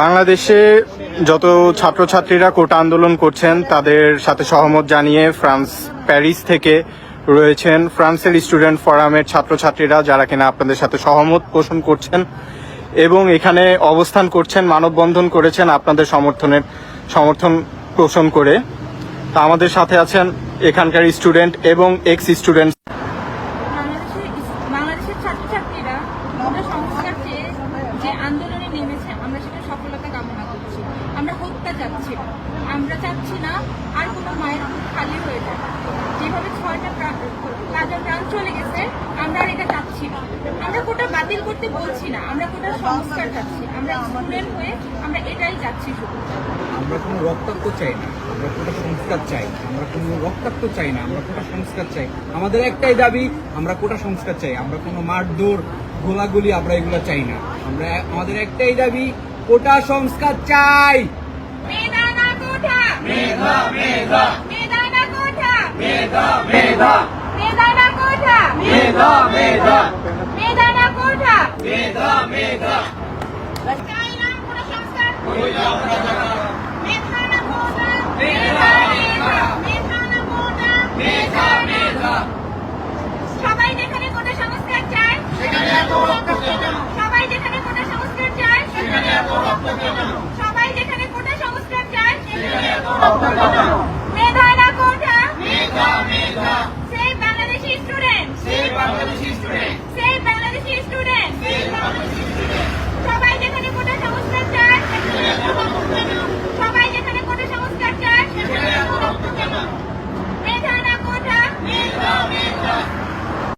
বাংলাদেশে যত ছাত্রছাত্রীরা কোটা আন্দোলন করছেন, তাদের সাথে সহমত জানিয়ে ফ্রান্স, প্যারিস থেকে রয়েছেন ফ্রান্সের স্টুডেন্ট ফোরামের ছাত্রছাত্রীরা যারা কিনা আপনাদের সাথে সহমত পোষণ করছেন এবং এখানে অবস্থান করছেন, মানববন্ধন করেছেন আপনাদের সমর্থনের, সমর্থন পোষণ করে। তা আমাদের সাথে আছেন এখানকার স্টুডেন্ট এবং এক্স স্টুডেন্ট। বাংলাদেশের ছাত্রছাত্রীরা যে আন্দোলনে নেমেছে, আমরা সেটা সফলতা কামনা করছি। আমরা হত্যা চাচ্ছি আমরা চাচ্ছি না আর কোনো মায়ের খালি হয়ে যায় যেভাবে ছয়টা কাজের প্রাণ চলে গেছে, আমরা আর এটা চাচ্ছি না। আমরা কোটা বাতিল করতে বলছি না। আমরা কোটা সংস্কার চাচ্ছি। আমরা স্টুডেন্ট হয়ে আমরা এটাই চাচ্ছি শুধু। আমরা কোনো রক্তাক্ত চাই না। আমরা কোনো সংস্কার চাই। আমরা কোনো রক্তাক্ত চাই না। আমরা কোটা সংস্কার চাই। আমাদের একটাই দাবি, আমরা কোটা সংস্কার চাই। আমরা কোনো মারধর গোলাগুলি আমরা এগুলো চাই না। আমরা আমাদের একটাই দাবি কোটা সংস্কার চাই। মেধা মেধা মেধানা কোঠা মেধা মেধা মেধানা কোঠা মেধা মেধা মেধানা কোঠা মেধা মেধা চাই না কোনো সংস্কার মেধানা কোঠা মেধা মেধা মেধানা কোঠা মেধা মেধা সবাই যেখানে কোটা সংস্কার চায় সেখানে এত রক্ত কেন সবাই যেখানে কোটা সংস্কার চায় সেখানে এত রক্ত কেন সবাই যেখানে কোটা সংস্কার চায়